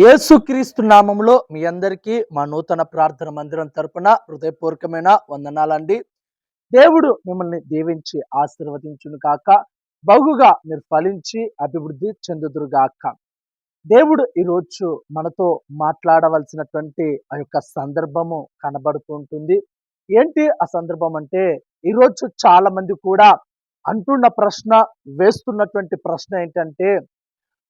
యేసుక్రీస్తు నామంలో మీ అందరికీ మా నూతన ప్రార్థన మందిరం తరపున హృదయపూర్వకమైన వందనాలండి. దేవుడు మిమ్మల్ని దీవించి ఆశీర్వదించును కాక బహుగా మీరు ఫలించి అభివృద్ధి చెందుదురు గాక. దేవుడు ఈరోజు మనతో మాట్లాడవలసినటువంటి ఆ యొక్క సందర్భము కనబడుతూ ఉంటుంది. ఏంటి ఆ సందర్భం అంటే ఈరోజు చాలా మంది కూడా అంటున్న ప్రశ్న వేస్తున్నటువంటి ప్రశ్న ఏంటంటే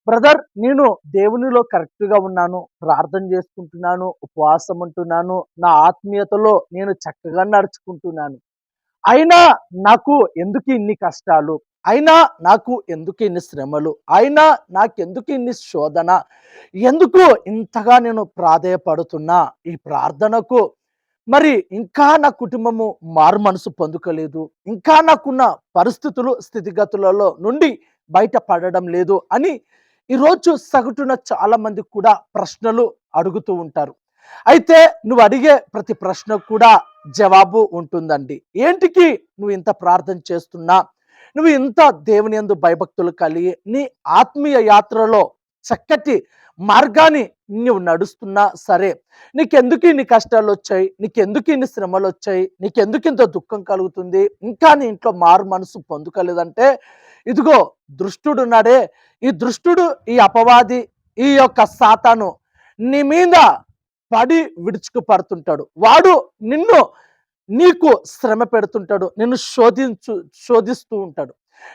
బ్రదర్ నేను దేవునిలో కరెక్ట్గా ఉన్నాను ప్రార్థన చేసుకుంటున్నాను ఉపవాసం ఉంటున్నాను నా ఆత్మీయతలో నేను చక్కగా నడుచుకుంటున్నాను. అయినా నాకు ఎందుకు ఇన్ని కష్టాలు? అయినా నాకు ఎందుకు ఇన్ని శ్రమలు? అయినా నాకు ఎందుకు ఇన్ని శోధన? ఎందుకు ఇంతగా నేను ప్రాధేయపడుతున్నా ఈ ప్రార్థనకు? మరి ఇంకా నా కుటుంబము మారు మనసు పొందుకోలేదు. ఇంకా నాకున్న పరిస్థితులు స్థితిగతులలో నుండి బయటపడడం లేదు అని ఈరోజు సగటున చాలా మంది కూడా ప్రశ్నలు అడుగుతూ ఉంటారు. అయితే నువ్వు అడిగే ప్రతి ప్రశ్నకు కూడా జవాబు ఉంటుందండి. ఏంటికి నువ్వు ఇంత ప్రార్థన చేస్తున్నా? నువ్వు ఇంత దేవుని యందు భయభక్తులు కలిగి నీ ఆత్మీయ యాత్రలో చక్కటి మార్గాన్ని నువ్వు నడుస్తున్నా సరే నీకెందుకు ఇన్ని కష్టాలు వచ్చాయి? నీకెందుకు ఇన్ని శ్రమలు వచ్చాయి? నీకెందుకు ఇంత దుఃఖం కలుగుతుంది? ఇంకా నీ ఇంట్లో మారు మనసు పొందుకోలేదంటే ఇదిగో దృష్టుడున్నాడే. ఈ దృష్టుడు ఈ అపవాది ఈ యొక్క సాతాను నీ మీద పడి విడుచుకుపడుతుంటాడు. వాడు నిన్ను నీకు శ్రమ పెడుతుంటాడు. నిన్ను శోధించు శోధిస్తూ ఉంటాడు.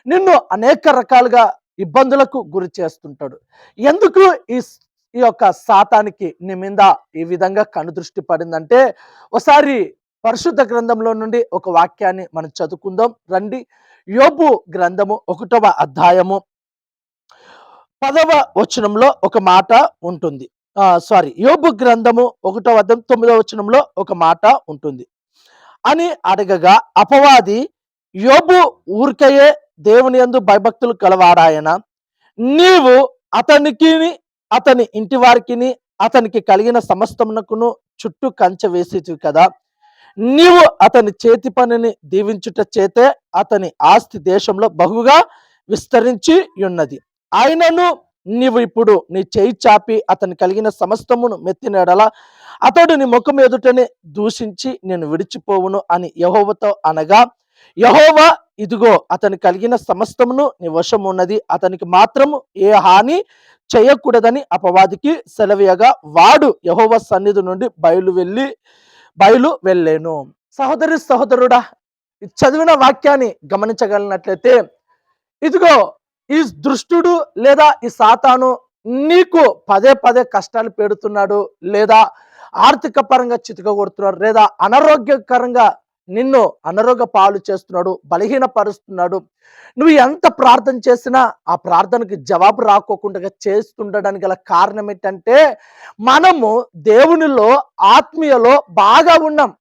నిన్ను అనేక రకాలుగా ఇబ్బందులకు గురి చేస్తుంటాడు. ఎందుకు ఈ ఈ యొక్క సాతానికి నీ మీద ఈ విధంగా కనుదృష్టి పడిందంటే ఒకసారి పరిశుద్ధ గ్రంథంలో నుండి ఒక వాక్యాన్ని మనం చదువుకుందాం. రండి. యోబు గ్రంథము ఒకటవ అధ్యాయము పదవ వచనంలో ఒక మాట ఉంటుంది. సారీ యోబు గ్రంథము ఒకటవ అర్థం తొమ్మిదవ వచనంలో ఒక మాట ఉంటుంది. అని అడగగా అపవాది యోబు ఊరికయే దేవుని యందు భయభక్తులు కలవాడాయన నీవు అతనికి అతని ఇంటి వారికి అతనికి కలిగిన సమస్తమునకును చుట్టూ కంచె వేసేటివి కదా? నీవు అతని చేతి పనిని దీవించుట చేతే అతని ఆస్తి దేశంలో బహుగా విస్తరించి ఉన్నది. ఆయనను నీవు ఇప్పుడు నీ చేయి చాపి అతని కలిగిన సమస్తమును మెత్తినడలా. అతడు నీ ముఖం ఎదుటనే దూషించి నేను విడిచిపోవును అని యహోవతో అనగా యహోవా ఇదిగో అతని కలిగిన సమస్తమును నీ వశం ఉన్నది అతనికి మాత్రము ఏ హాని చేయకూడదని అపవాదికి సెలవీయగా వాడు యహోవ సన్నిధి నుండి బయలు వెళ్ళి బయలు వెళ్ళాను. సహోదరి సహోదరుడా ఈ చదివిన వాక్యాన్ని గమనించగలిగినట్లయితే ఇదిగో ఈ దృష్టుడు లేదా ఈ సాతాను నీకు పదే పదే కష్టాలు పెడుతున్నాడు లేదా ఆర్థిక పరంగా చితకగొడుతున్నాడు లేదా అనారోగ్యకరంగా నిన్ను అనారోగ్య పాలు చేస్తున్నాడు బలహీనపరుస్తున్నాడు. నువ్వు ఎంత ప్రార్థన చేసినా ఆ ప్రార్థనకి జవాబు రాకోకుండా చేస్తుండడానికి గల కారణం ఏంటంటే మనము దేవునిలో ఆత్మీయలో బాగా ఉన్నాం.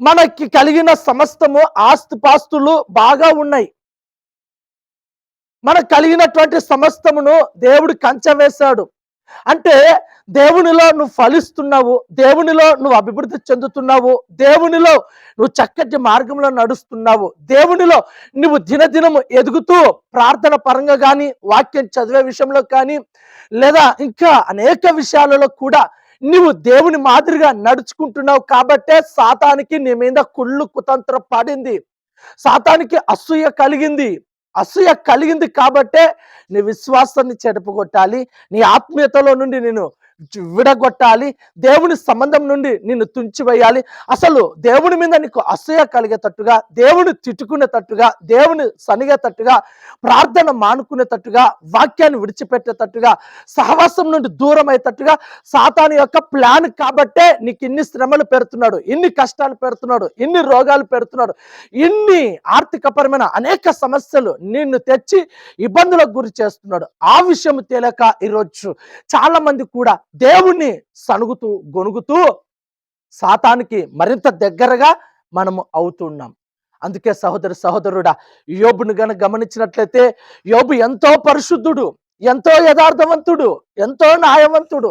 మనకి కలిగిన సమస్తము ఆస్తిపాస్తులు బాగా ఉన్నాయి. మనకు కలిగినటువంటి సమస్తమును దేవుడు కంచె వేశాడు. అంటే దేవునిలో నువ్వు ఫలిస్తున్నావు దేవునిలో నువ్వు అభివృద్ధి చెందుతున్నావు దేవునిలో నువ్వు చక్కటి మార్గంలో నడుస్తున్నావు దేవునిలో నువ్వు దినదినము ఎదుగుతూ ప్రార్థన పరంగా కానీ వాక్యం చదివే విషయంలో కానీ లేదా ఇంకా అనేక విషయాలలో కూడా నువ్వు దేవుని మాదిరిగా నడుచుకుంటున్నావు కాబట్టే సాతానికి నీ మీద కుళ్ళు కుతంత్ర పడింది. సాతానికి అసూయ కలిగింది. అసూయ కలిగింది కాబట్టే నీ విశ్వాసాన్ని చెడపగొట్టాలి. నీ ఆత్మీయతలో నుండి నేను విడగొట్టాలి. దేవుని సంబంధం నుండి నిన్ను తుంచివేయాలి. అసలు దేవుని మీద నీకు అసూయ కలిగేటట్టుగా దేవుని తిట్టుకునేటట్టుగా దేవుని సనిగేటట్టుగా ప్రార్థన మానుకునేటట్టుగా వాక్యాన్ని విడిచిపెట్టేటట్టుగా సహవాసం నుండి దూరం అయ్యేటట్టుగా సాతాను యొక్క ప్లాన్ కాబట్టే నీకు ఇన్ని శ్రమలు పెడుతున్నాడు ఇన్ని కష్టాలు పెడుతున్నాడు ఇన్ని రోగాలు పెడుతున్నాడు ఇన్ని ఆర్థికపరమైన అనేక సమస్యలు నిన్ను తెచ్చి ఇబ్బందులకు గురి చేస్తున్నాడు. ఆ విషయం తెలియక ఈరోజు చాలా మంది కూడా దేవుణ్ణి సణుగుతూ గొనుగుతూ సాతానికి మరింత దగ్గరగా మనము అవుతున్నాం. అందుకే సహోదరి సహోదరుడా యోబును గన గమనించినట్లయితే యోబు ఎంతో పరిశుద్ధుడు ఎంతో యథార్థవంతుడు ఎంతో న్యాయవంతుడు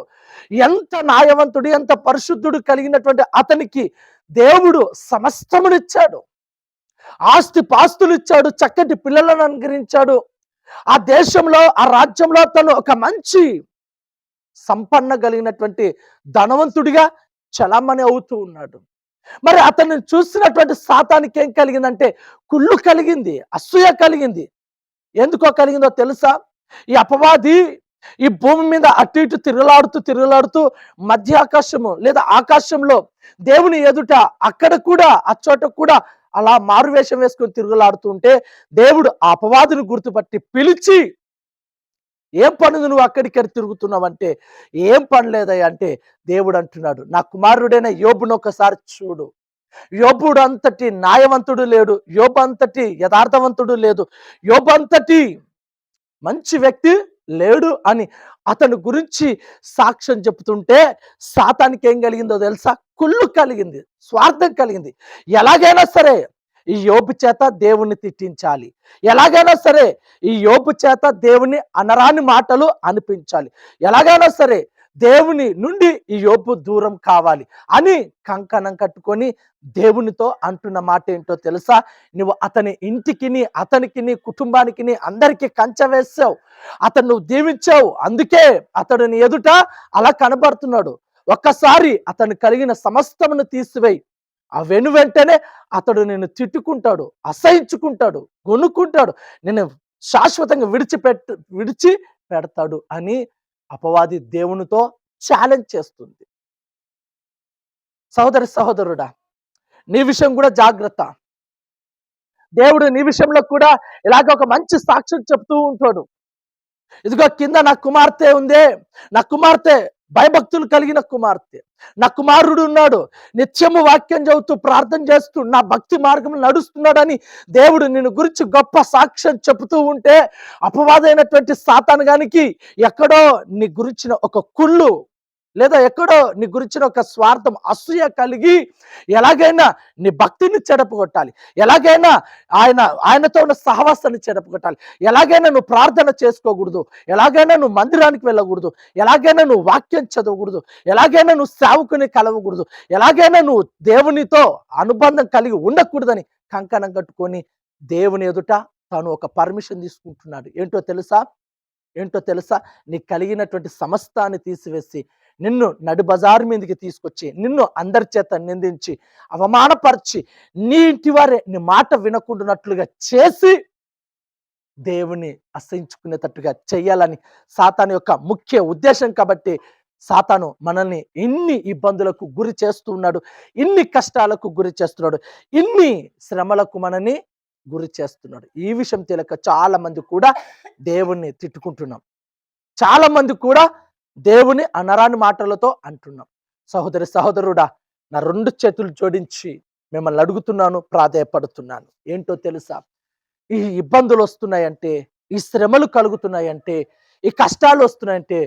ఎంత న్యాయవంతుడు ఎంత పరిశుద్ధుడు కలిగినటువంటి అతనికి దేవుడు సమస్తమునిచ్చాడు. ఆస్తి పాస్తులు ఇచ్చాడు చక్కటి పిల్లలను అనుగ్రహించాడు. ఆ దేశంలో ఆ రాజ్యంలో తను ఒక మంచి సంపన్న కలిగినటువంటి ధనవంతుడిగా చలామణి అవుతూ ఉన్నాడు. మరి అతన్ని చూసినటువంటి సాతానికి ఏం కలిగిందంటే కుళ్ళు కలిగింది అసూయ కలిగింది. ఎందుకో కలిగిందో తెలుసా? ఈ అపవాది ఈ భూమి మీద అటు ఇటు తిరుగులాడుతూ తిరుగులాడుతూ మధ్య ఆకాశము లేదా ఆకాశంలో దేవుని ఎదుట అక్కడ కూడా ఆ చోట కూడా అలా మారువేషం వేసుకొని తిరుగులాడుతూ ఉంటే దేవుడు ఆ అపవాదిని గుర్తుపట్టి పిలిచి ఏం పనులు నువ్వు అక్కడిక్కడ తిరుగుతున్నావంటే ఏం పని లేదయ్యా అంటే దేవుడు అంటున్నాడు నా కుమారుడైన యోబును ఒకసారి చూడు. యోబుడు అంతటి న్యాయవంతుడు లేడు యోబు అంతటి యథార్థవంతుడు లేదు యోబు అంతటి మంచి వ్యక్తి లేడు అని అతని గురించి సాక్ష్యం చెప్తుంటే సాతానికి ఏం కలిగిందో తెలుసా? కుళ్ళు కలిగింది స్వార్థం కలిగింది. ఎలాగైనా సరే ఈ యోపు చేత దేవుణ్ణి తిట్టించాలి. ఎలాగైనా సరే ఈ యోపు చేత దేవుని అనరాని మాటలు అనిపించాలి. ఎలాగైనా సరే దేవుని నుండి ఈ యోపు దూరం కావాలి అని కంకణం కట్టుకొని దేవునితో అంటున్న మాట ఏంటో తెలుసా? నువ్వు అతని ఇంటికిని అతనికిని కుటుంబానికిని అందరికీ కంచె వేసావు అతను నువ్వు దీవించావు. అందుకే అతడు నీ ఎదుట అలా కనబడుతున్నాడు. ఒక్కసారి అతను కలిగిన సమస్తమును తీసివేయి. ఆ వెను వెంటనే అతడు నిన్ను తిట్టుకుంటాడు అసహించుకుంటాడు గొనుక్కుంటాడు నేను శాశ్వతంగా విడిచిపెట్టు విడిచి పెడతాడు అని అపవాది దేవునితో ఛాలెంజ్ చేస్తుంది. సహోదరి సహోదరుడా నీ విషయం కూడా జాగ్రత్త. దేవుడు నీ విషయంలో కూడా ఇలాగ ఒక మంచి సాక్ష్యం చెప్తూ ఉంటాడు. ఇదిగో కింద నా కుమార్తె ఉందే నా కుమార్తె భయభక్తులు కలిగిన కుమార్తె. నా కుమారుడు ఉన్నాడు. నిత్యము వాక్యం చదువుతూ ప్రార్థన చేస్తూ నా భక్తి మార్గం నడుస్తున్నాడని దేవుడు నిన్ను గురించి గొప్ప సాక్ష్యం చెబుతూ ఉంటే అపవాదైనటువంటి సాతానగానికి ఎక్కడో నీ గురించిన ఒక కుళ్ళు లేదా ఎక్కడో నీ గురించిన ఒక స్వార్థం అసూయ కలిగి ఎలాగైనా నీ భక్తిని చెడపగొట్టాలి. ఎలాగైనా ఆయన ఆయనతో ఉన్న సహవాసాన్ని చెడపగొట్టాలి. ఎలాగైనా నువ్వు ప్రార్థన చేసుకోకూడదు. ఎలాగైనా నువ్వు మందిరానికి వెళ్ళకూడదు. ఎలాగైనా నువ్వు వాక్యం చదవకూడదు. ఎలాగైనా నువ్వు సేవకుని కలవకూడదు. ఎలాగైనా నువ్వు దేవునితో అనుబంధం కలిగి ఉండకూడదని కంకణం కట్టుకొని దేవుని ఎదుట తను ఒక పర్మిషన్ తీసుకుంటున్నాడు. ఏంటో తెలుసా? ఏంటో తెలుసా? నీకు కలిగినటువంటి సమస్తాన్ని తీసివేసి నిన్ను నడు బజారు మీదకి తీసుకొచ్చి నిన్ను అందరి చేత నిందించి అవమానపరిచి నీ ఇంటి వారే నీ మాట వినకుండానట్లుగా చేసి దేవుని అసహించుకునేటట్టుగా చేయాలని సాతాను యొక్క ముఖ్య ఉద్దేశం కాబట్టి సాతాను మనల్ని ఇన్ని ఇబ్బందులకు గురి చేస్తూ ఉన్నాడు ఇన్ని కష్టాలకు గురి చేస్తున్నాడు ఇన్ని శ్రమలకు మనని గురి చేస్తున్నాడు. ఈ విషయం తెలియక చాలా మంది కూడా దేవుణ్ణి తిట్టుకుంటున్నాం. చాలా మంది కూడా దేవుని అనరాని మాటలతో అంటున్నాం. సహోదరి సహోదరుడా నా రెండు చేతులు జోడించి మిమ్మల్ని అడుగుతున్నాను ప్రాధాయపడుతున్నాను. ఏంటో తెలుసా? ఈ ఇబ్బందులు వస్తున్నాయంటే ఈ శ్రమలు కలుగుతున్నాయంటే ఈ కష్టాలు వస్తున్నాయంటే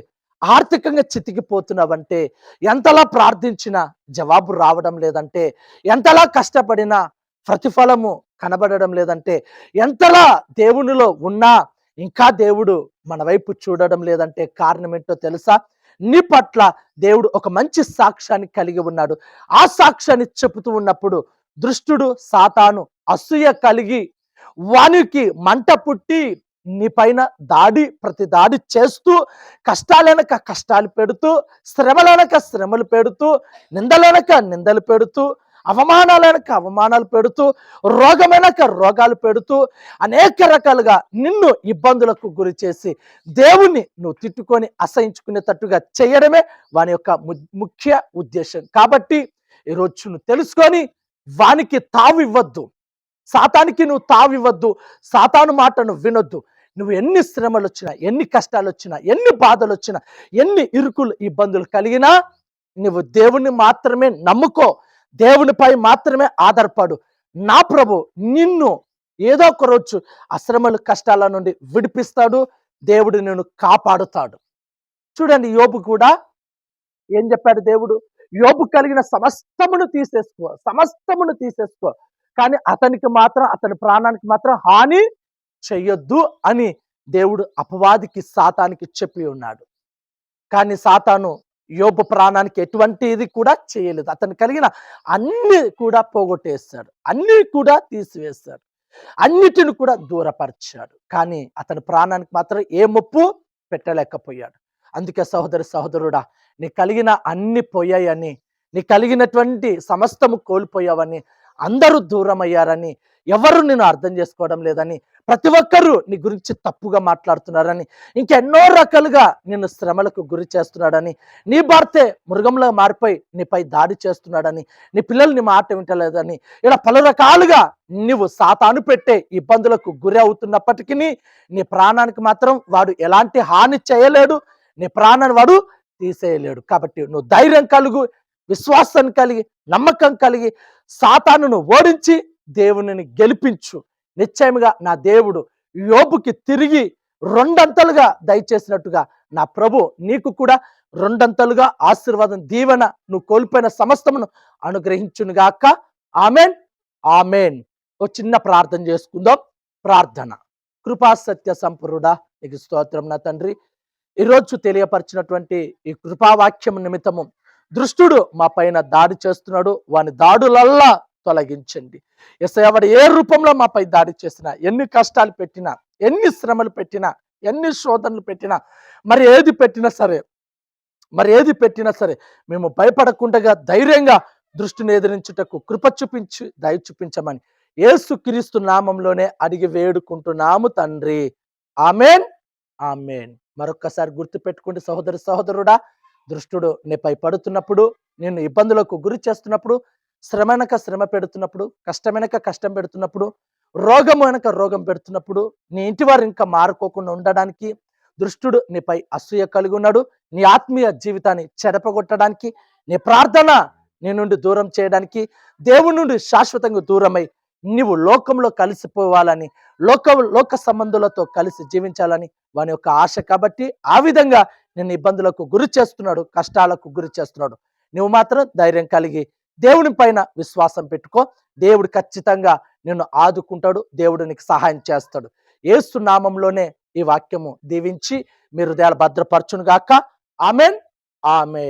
ఆర్థికంగా చితికిపోతున్నావంటే ఎంతలా ప్రార్థించినా జవాబు రావడం లేదంటే ఎంతలా కష్టపడినా ప్రతిఫలము కనబడడం లేదంటే ఎంతలా దేవునిలో ఉన్నా ఇంకా దేవుడు మన వైపు చూడడం లేదంటే కారణం ఏంటో తెలుసా? నీ పట్ల దేవుడు ఒక మంచి సాక్ష్యాన్ని కలిగి ఉన్నాడు. ఆ సాక్ష్యాన్ని చెబుతూ ఉన్నప్పుడు దృష్టుడు సాతాను అసూయ కలిగి వానికి మంట పుట్టి నీ పైన దాడి ప్రతి దాడి చేస్తూ కష్టాలనక కష్టాలు పెడుతూ శ్రమలనక శ్రమలు పెడుతూ నిందలనక నిందలు పెడుతూ అవమానాలు వెనక అవమానాలు పెడుతూ రోగమైనక రోగాలు పెడుతూ అనేక రకాలుగా నిన్ను ఇబ్బందులకు గురి చేసి దేవుణ్ణి నువ్వు తిట్టుకొని అసహించుకునేటట్టుగా చేయడమే వాని యొక్క ము- ముఖ్య ఉద్దేశం. కాబట్టి ఈరోజు నువ్వు తెలుసుకొని వానికి తావివ్వద్దు. సాతానికి నువ్వు తావివ్వద్దు. సాతాను మాటను వినొద్దు. నువ్వు ఎన్ని శ్రమలు వచ్చినా ఎన్ని కష్టాలు వచ్చినా ఎన్ని బాధలు వచ్చినా ఎన్ని ఇరుకులు ఇబ్బందులు కలిగినా నువ్వు దేవుణ్ణి మాత్రమే నమ్ముకో. దేవునిపై మాత్రమే ఆధారపడు. నా ప్రభు నిన్ను ఏదో ఒక రోజు అశ్రమలు కష్టాల నుండి విడిపిస్తాడు. దేవుడు నిన్ను కాపాడుతాడు. చూడండి యోబు కూడా ఏం చెప్పాడు దేవుడు? యోబు కలిగిన సమస్తమును తీసేసుకో సమస్తమును తీసేసుకో. కానీ అతనికి మాత్రం అతని ప్రాణానికి మాత్రం హాని చెయ్యొద్దు అని దేవుడు అపవాదికి సాతానికి చెప్పి ఉన్నాడు. కానీ సాతాను యోబు ప్రాణానికి ఎటువంటి ఇది కూడా చేయలేదు. అతను కలిగిన అన్ని కూడా పోగొట్టేస్తాడు. అన్ని కూడా తీసివేస్తాడు. అన్నిటిని కూడా దూరపరిచాడు. కానీ అతని ప్రాణానికి మాత్రం ఏ ముప్పు పెట్టలేకపోయాడు. అందుకే సహోదరి సహోదరుడా నీ కలిగిన అన్ని పోయాయని నీ కలిగినటువంటి సమస్తము కోల్పోయావని అందరూ దూరం అయ్యారని ఎవరు నేను అర్థం చేసుకోవడం లేదని ప్రతి ఒక్కరూ నీ గురించి తప్పుగా మాట్లాడుతున్నారని ఇంకెన్నో రకాలుగా నిన్ను శ్రమలకు గురి చేస్తున్నాడని నీ భర్తే మృగంలో మారిపోయి నీపై దాడి చేస్తున్నాడని నీ పిల్లలు నీ మాట వింటలేదని ఇలా పలు రకాలుగా నువ్వు సాతాను పెట్టే ఇబ్బందులకు గురి అవుతున్నప్పటికీ నీ ప్రాణానికి మాత్రం వాడు ఎలాంటి హాని చేయలేడు నీ ప్రాణాన్ని వాడు తీసేయలేడు. కాబట్టి నువ్వు ధైర్యం కలుగు విశ్వాసం కలిగి నమ్మకం కలిగి సాతానును ఓడించి దేవునిని గెలిపించు. నిశ్చయముగా నా దేవుడు యోబుకి తిరిగి రెండంతలుగా దయచేసినట్టుగా నా ప్రభు నీకు కూడా రెండంతలుగా ఆశీర్వాదం దీవెన నువ్వు కోల్పోయిన సమస్తమును అనుగ్రహించునుగాక. Amen amen. ఓ చిన్న ప్రార్థన చేసుకుందాం. ప్రార్థన. కృపా సత్య సంపూర్ణుడా నీకు స్తోత్రం నా తండ్రి. ఈరోజు తెలియపరిచినటువంటి ఈ కృపావాక్యం నిమిత్తము దృష్టుడు మా పైన దాడి చేస్తున్నాడు వాని దాడులల్లా తొలగించండి. ఎస్ఐ ఏ రూపంలో మాపై దాడి చేసినా ఎన్ని కష్టాలు పెట్టినా ఎన్ని శ్రమలు పెట్టినా ఎన్ని శోధనలు పెట్టినా మరి ఏది పెట్టినా సరే మరి ఏది పెట్టినా సరే మేము భయపడకుండా ధైర్యంగా దృష్టిని ఎదిరించుటకు కృప చూపించి దయ చూపించమని ఏసుక్రీస్తు నామంలోనే అడిగి వేడుకుంటున్నాము తండ్రి. ఆమెన్. ఆమెన్. మరొక్కసారి గుర్తుపెట్టుకుంటే సహోదరి సహోదరుడా దృష్టుడు నీపై పడుతున్నప్పుడు నేను ఇబ్బందులకు గురి చేస్తున్నప్పుడు శ్రమ వెనక శ్రమ పెడుతున్నప్పుడు కష్టం వెనక కష్టం పెడుతున్నప్పుడు రోగం వెనక రోగం పెడుతున్నప్పుడు నీ ఇంటి వారు ఇంకా మారుకోకుండా ఉండడానికి దృష్టుడు నీపై అసూయ కలిగి ఉన్నాడు. నీ ఆత్మీయ జీవితాన్ని చెడపగొట్టడానికి నీ ప్రార్థన నీ నుండి దూరం చేయడానికి దేవుని నుండి శాశ్వతంగా దూరమై నీవు లోకంలో కలిసిపోవాలని లోక లోక సంబంధులతో కలిసి జీవించాలని వాని యొక్క ఆశ కాబట్టి ఆ విధంగా నిన్ను ఇబ్బందులకు గురి చేస్తున్నాడు కష్టాలకు గురి చేస్తున్నాడు. నువ్వు మాత్రం ధైర్యం కలిగి దేవుని పైన విశ్వాసం పెట్టుకో. దేవుడు ఖచ్చితంగా నిన్ను ఆదుకుంటాడు దేవుడు నీకు సహాయం చేస్తాడు. ఏసు నామంలోనే ఈ వాక్యము దీవించి మీ హృదయాలు భద్రపరచును గాక ఆమెన్. ఆమె